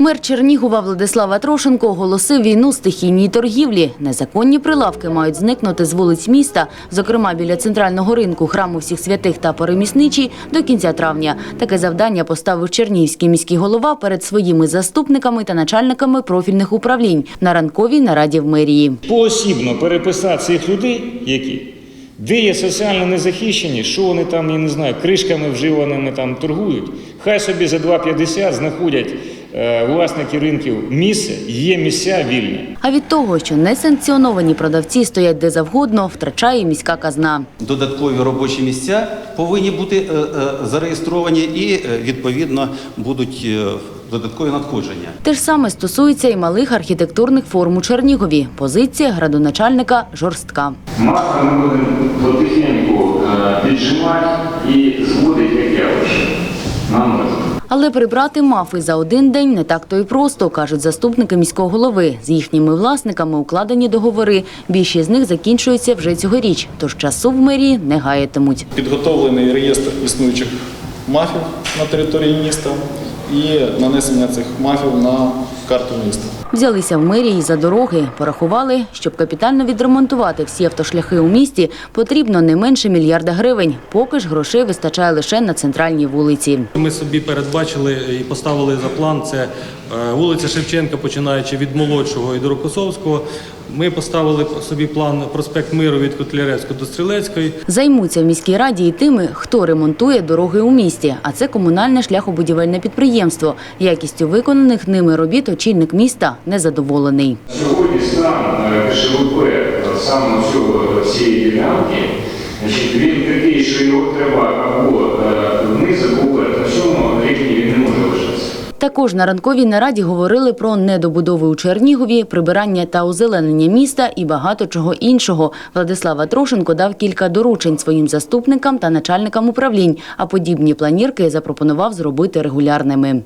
Мер Чернігова Владислава Трошенко оголосив війну стихійній торгівлі. Незаконні прилавки мають зникнути з вулиць міста, зокрема біля центрального ринку, храму всіх святих та перемісничий, до кінця травня. Таке завдання поставив Чернігівський міський голова перед своїми заступниками та начальниками профільних управлінь на ранковій нараді в мерії. Поосібно переписати цих людей, які де є соціально незахищені, що вони там, я не знаю, кришками вживаними там торгують. Хай собі за 2,50 знаходять власники ринків місце, є місця вільні. А від того, що несанкціоновані продавці стоять де завгодно, втрачає міська казна. Додаткові робочі місця повинні бути е, е, зареєстровані і е, відповідно будуть е, додаткові надходження. Те ж саме стосується і малих архітектурних форм у Чернігові. Позиція градоначальника жорстка. Маска ми будемо потихеньку е, піджимати і Але прибрати мафи за один день не так то й просто, кажуть заступники міського голови. З їхніми власниками укладені договори. Більшість з них закінчуються вже цьогоріч, тож часу в мерії не гаятимуть. підготовлений реєстр існуючих мафів на території міста і нанесення цих мафів на карту міста. Взялися в мерії за дороги, порахували, щоб капітально відремонтувати всі автошляхи у місті, потрібно не менше мільярда гривень. Поки ж грошей вистачає лише на центральній вулиці. Ми собі передбачили і поставили за план це е, вулиця Шевченка, починаючи від молодшого і до Рокосовського. Ми поставили собі план проспект Миру від Котляревського до Стрілецької. Займуться в міській раді і тими, хто ремонтує дороги у місті. А це комунальне шляхобудівельне підприємство. Якістю виконаних ними робіт очільник міста незадоволений. Сьогодні стан ШВП е, саме всього цієї ділянки, значить, він такий, що його треба або е, вниз, або. На цьому рівні він не може лишатися. Також на ранковій нараді говорили про недобудови у Чернігові, прибирання та озеленення міста і багато чого іншого. Владислава Трошенко дав кілька доручень своїм заступникам та начальникам управлінь, а подібні планірки запропонував зробити регулярними.